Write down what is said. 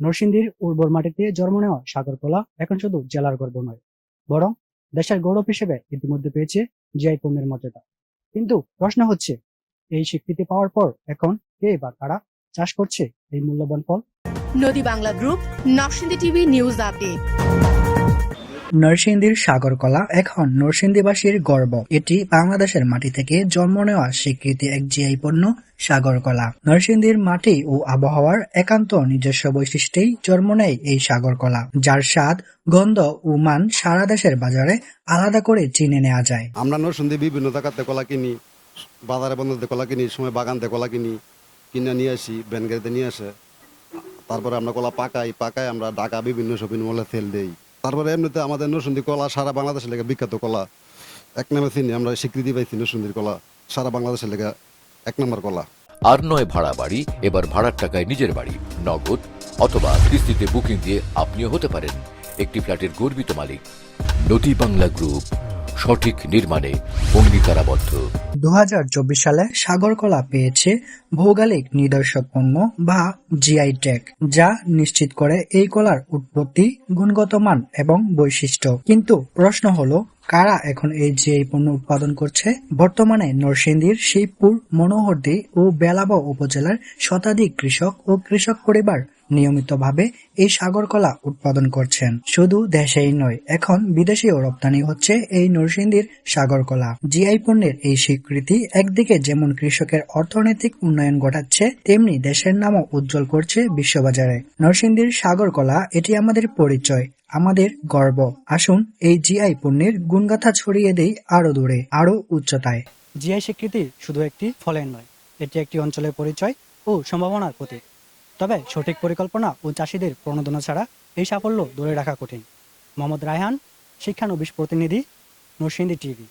নরসিংদীর উর্বর মাটিতে জন্ম নেওয়া সাগরকোলা এখন শুধু জেলার গর্ব নয় বরং দেশের গৌরব হিসেবে ইতিমধ্যে পেয়েছে জিআই পণ্যের মর্যাদা। কিন্তু প্রশ্ন হচ্ছে, এই স্বীকৃতি পাওয়ার পর এখন কে বা কারা চাষ করছে এই মূল্যবান ফল? নদী Bangla group, Narsingdi TV news update. নরসিংদীর সাগর কলা এখন নরসিংদীবাসীর গর্ব। এটি বাংলাদেশের মাটি থেকে জন্ম নেওয়া স্বীকৃতি এক জিআই পণ্য সাগর কলা নরসিংদীর মাটি ও আবহাওয়ার একান্ত নিজস্ব বৈশিষ্ট্যেই জন্ম নেয় এই সাগর কলা যার স্বাদ, গন্ধ ও মান সারা দেশের বাজারে আলাদা করে চিনে নেওয়া যায়। আমরা নরসিংদী বিভিন্ন জায়গাতে কলা কিনি, বাজারে বন্ধতে কলা কিনি, সময় বাগানতে কলা কিনি, কিনে নিয়ে আসি ভ্যান গাড়িতে নিয়ে আসে। তারপরে আমরা কলা পাকাই পাকাই আমরা ঢাকা বিভিন্ন শপিং মলে তেল দেই। তারপরে এমনিতে আমাদের নরসিংদী কলা সারা বাংলাদেশের লেগে বিখ্যাত কলা। এক নামে চিনি, আমরা স্বীকৃতি পাইছি নরসিংদীর কলা। সারা বাংলাদেশের লেগে এক নম্বর কলা। আর নয় ভাড়া বাড়ি, এবার ভাড়ার টাকায় নিজের বাড়ি, নগদ অথবা কিস্তিতে বুকিং দিয়ে আপনিও হতে পারেন। একটি ফ্ল্যাটের গর্বিত মালিক, নদী বাংলা গ্রুপ। সঠিক নির্মাণে অঙ্গীকারাবদ্ধ। দু সালে সাগর কলা পেয়েছে ভৌগোলিক নিদর্শক পণ্য বা জিআই ট্যাগ যা নিশ্চিত করে এই কলার উৎপত্তি, গুণগত মান এবং বৈশিষ্ট্য। কিন্তু প্রশ্ন হলো, কারা এখন এই জিআই পণ্য উৎপাদন করছে? বর্তমানে নরসিংদীর শিবপুর মনোহরদী ও বেলাব উপজেলার শতাধিক কৃষক ও কৃষক পরিবার নিয়মিতভাবে এই সাগর কলা উৎপাদন করছেন। শুধু দেশেই নয়, এখন বিদেশেও রপ্তানি হচ্ছে এই নরসিংদীর সাগর কলা জিআই পণ্যের এই স্বীকৃতি একদিকে যেমন কৃষকের অর্থনৈতিক উন্নয়ন ঘটাচ্ছে, তেমনি দেশের নামও উজ্জ্বল করছে বিশ্ববাজারে। নরসিংদীর সাগর কলা এটি আমাদের পরিচয়, আমাদের গর্ব। আসুন এই জিআই পণ্যের গুণগাথা ছড়িয়ে দেই আরও দূরে আরও উচ্চতায়। জিআই স্বীকৃতি শুধু একটি ফলের নয়, এটি একটি অঞ্চলের পরিচয় ও সম্ভাবনার প্রতীক। তবে সঠিক পরিকল্পনা ও চাষিদের প্রণোদনা ছাড়া এই সাফল্য ধরে রাখা কঠিন। মোহাম্মদ রায়হান, শিক্ষানবিশ প্রতিনিধি, নরসিংদী টিভি।